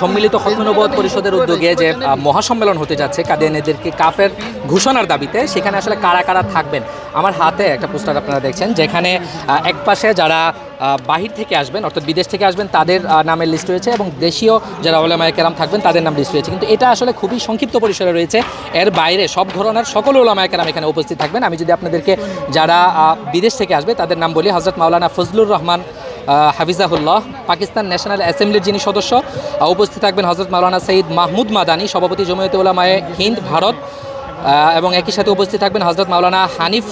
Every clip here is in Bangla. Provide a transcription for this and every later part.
সম্মিলিত খতমনবদ পরিষদের উদ্যোগে যে মহাসম্মেলন হতে যাচ্ছে কাদিয়ানিদেরকে কাফের ঘোষণার দাবিতে সেখানে আসলে কারা কারা থাকবেন? আমার হাতে একটা পোস্টার আপনারা দেখছেন যেখানে আহ, এক পাশে যারা বাহির থেকে আসবেন অর্থাৎ বিদেশ থেকে আসবেন তাদের নামের লিস্ট রয়েছে এবং দেশীয় যারা ওলামায় কেরাম থাকবেন তাদের নাম লিস্ট রয়েছে। কিন্তু এটা আসলে খুবই সংক্ষিপ্ত পরিসরে রয়েছে। এর বাইরে সব ধরনের সকল ওলামায় কেরাম এখানে উপস্থিত থাকবেন। আমি যদি আপনাদেরকে যারা বিদেশ থেকে আসবে তাদের নাম বলি হজরত মাওলানা ফজলুর রহমান হাফিজাহুল্লাহ, পাকিস্তান ন্যাশনাল অ্যাসেম্বলির যিনি সদস্য উপস্থিত থাকবেন হজরত মাওলানা সঈদ মাহমুদ মাদানী, সভাপতি জমিয়তে উলামায়ে হিন্দ ভারত এবং একই সাথে উপস্থিত থাকবেন হজরত মাওলানা হানিফ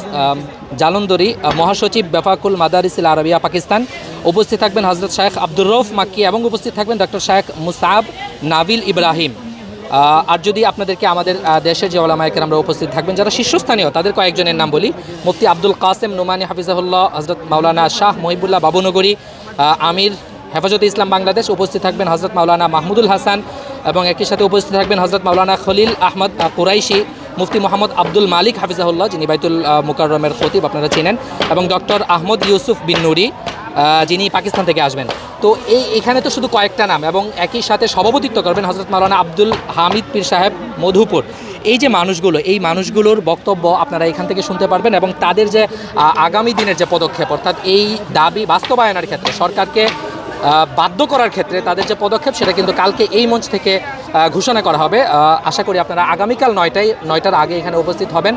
জালন্দরি মহাসচিব বেফাকুল মাদারিসিল আরবিয়া, পাকিস্তান। উপস্থিত থাকবেন হজরত শায়েখ আব্দুর রৌফ মাক্কি এবং উপস্থিত থাকবেন ডক্টর শায়েখ মুসাব নাবিল ইব্রাহিম। আর যদি আপনাদেরকে আমাদের দেশের যে ওলামায়কের আমরা উপস্থিত থাকবেন যারা শীর্ষস্থানীয় তাদের কয়েকজনের নাম বলি। মুফতি আব্দুল কাসেম নোমানি হাফিজাহুল্লাহ হজরত মাওলানা শাহ মহিবুল্লাহ বাবুনগরী আমির হেফাজতে ইসলাম বাংলাদেশ উপস্থিত থাকবেন হজরত মাওলানা মাহমুদুল হাসান এবং একই সাথে উপস্থিত থাকবেন হজরত মাওলানা খলিল আহমদ আহ, কুরাইশি মুফতি মোহাম্মদ আব্দুল মালিক হাফিজাহুল্লাহ যিনি বাইতুল মুকাররমের খতিব আপনারা চিনেন এবং ডক্টর আহমদ ইউসুফ বিন নুরি যিনি পাকিস্তান থেকে আসবেন। তো এই এখানে তো শুধু কয়েকটা নাম এবং একই সাথে সভাপতিত্ব করবেন হজরত মাওলানা আব্দুল হামিদ পীর সাহেব মধুপুর। এই যে মানুষগুলো, এই মানুষগুলোর বক্তব্য আপনারা এখান থেকে শুনতে পারবেন এবং তাদের যে আগামী দিনের যে পদক্ষেপ, অর্থাৎ এই দাবি বাস্তবায়নের ক্ষেত্রে, সরকারকে বাধ্য করার ক্ষেত্রে তাদের যে পদক্ষেপ, সেটা কিন্তু কালকে এই মঞ্চ থেকে ঘোষণা করা হবে। আশা করি আপনারা আগামীকাল নয়টায়, নয়টার আগে এখানে উপস্থিত হবেন।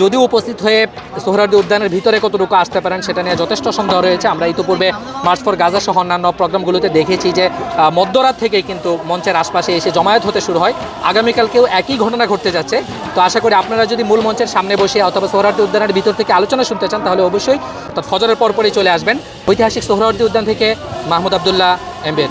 যদিও উপস্থিত হয়ে সোহরার্দি উদ্যানের ভিতরে কতটুকু আসতে পারেন সেটা নিয়ে যথেষ্ট সন্দেহ রয়েছে। আমরা ইতিপূর্বে মার্চ ফর গাজা সহ অন্যান্য প্রোগ্রামগুলোতে দেখেছি যে মধ্যরাত থেকেই কিন্তু মঞ্চের আশপাশে এসে জমায়েত হতে শুরু হয়। আগামীকালকেও একই ঘটনা ঘটতে যাচ্ছে। তো আশা করি আপনারা যদি মূল মঞ্চের সামনে বসে অথবা সোহরার্দি উদ্যানের ভিতর থেকে আলোচনা শুনতে চান, তাহলে অবশ্যই ফজরের পরপরই চলে আসবেন। ঐতিহাসিক সোহরাওয়ার্দী উদ্যান থেকে মাহমুদ আবদুল্লাহ এমবিএ